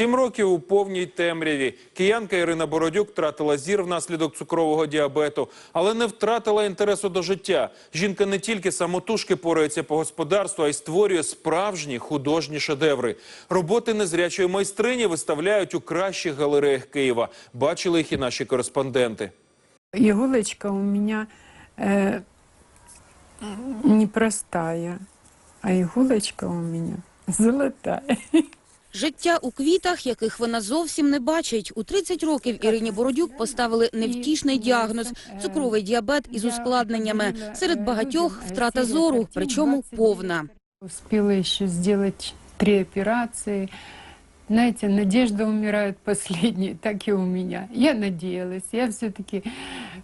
Сім років у повній темряві. Киянка Ірина Бородюк втратила зір внаслідок цукрового діабету, але не втратила інтересу до життя. Жінка не тільки самотужки порається по господарству, а й створює справжні художні шедеври. Роботи незрячої майстрині виставляють у кращих галереях Києва. Бачили їх і наші кореспонденти. Иголочка у меня э, непростая, а иголочка у меня золотая. Життя у квітах, яких вона зовсім не бачить. У 30 років Ірині Бородюк поставили невтішний діагноз – цукровий діабет із ускладненнями. Серед багатьох – втрата зору, причому повна. Успела еще сделать три операции. Знаете, надежда умирает последней, так и у меня. Я надеялась, я все-таки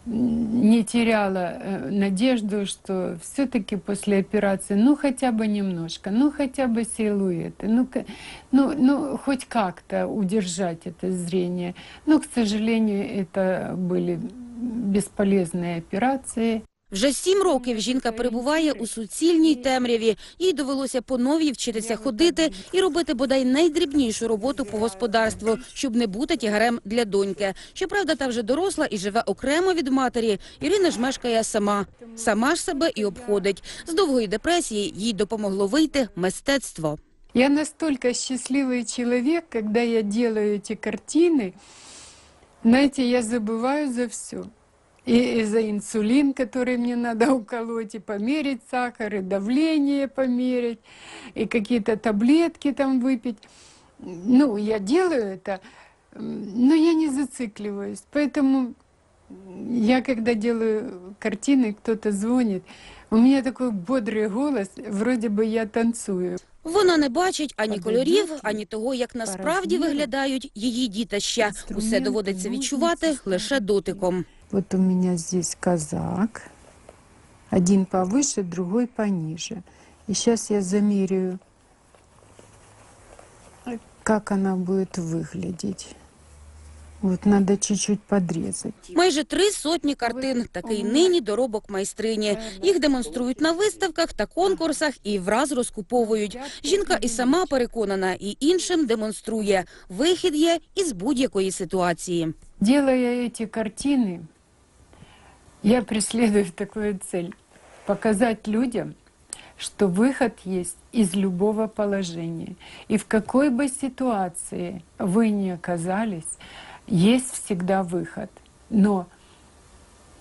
не теряла э, надежду, что все-таки после операции, ну хотя бы немножко, ну хотя бы силуэты, ну, ну, ну хоть как-то удержать это зрение. Но, к сожалению, это были бесполезные операции. Вже сім років жінка перебуває у суцільній темряві. Їй довелося по новій вчитися ходити і робити бодай найдрібнішу роботу по господарству, щоб не бути тягарем для доньки. Щоправда, та вже доросла і живе окремо від матері. Ірина ж мешкає сама. Сама ж себе і обходить. З довгої депресії їй допомогло вийти мистецтво. Я настолько счастливый человек, когда я делаю эти картины, знаете, я забываю за все. И, и за инсулин, который мне надо уколоть, и померить сахар, и давление померить, и какие-то таблетки там выпить. Ну, я делаю это, м, но я не зацикливаюсь. Поэтому я, когда делаю картины, кто-то звонит, у меня такой бодрый голос, вроде бы я танцую. Вона не бачить ані кольорів, ані того, як насправді виглядають її дітища. Усе доводиться відчувати лише дотиком. Вот у меня здесь казак. Один повыше, другой пониже. И сейчас я замеряю, как она будет выглядеть. Вот надо чуть-чуть подрезать. Майже три сотні картин. Такий нині доробок майстрині. Їх демонструють на виставках та конкурсах і враз розкуповують. Жінка і сама переконана, і іншим демонструє. Вихід є із будь-якої ситуації. Делая эти картины, Я преследую такую цель – показать людям, что выход есть из любого положения. И в какой бы ситуации вы ни оказались, есть всегда выход. Но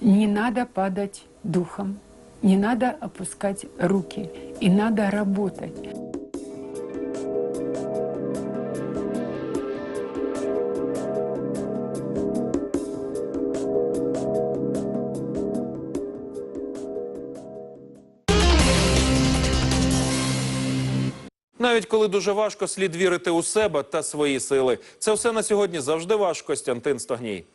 не надо падать духом, не надо опускать руки, и надо работать. Навіть коли дуже важко, слід вірити у себе та свої сили. Це все на сьогодні завжди ваш Костянтин Стогній.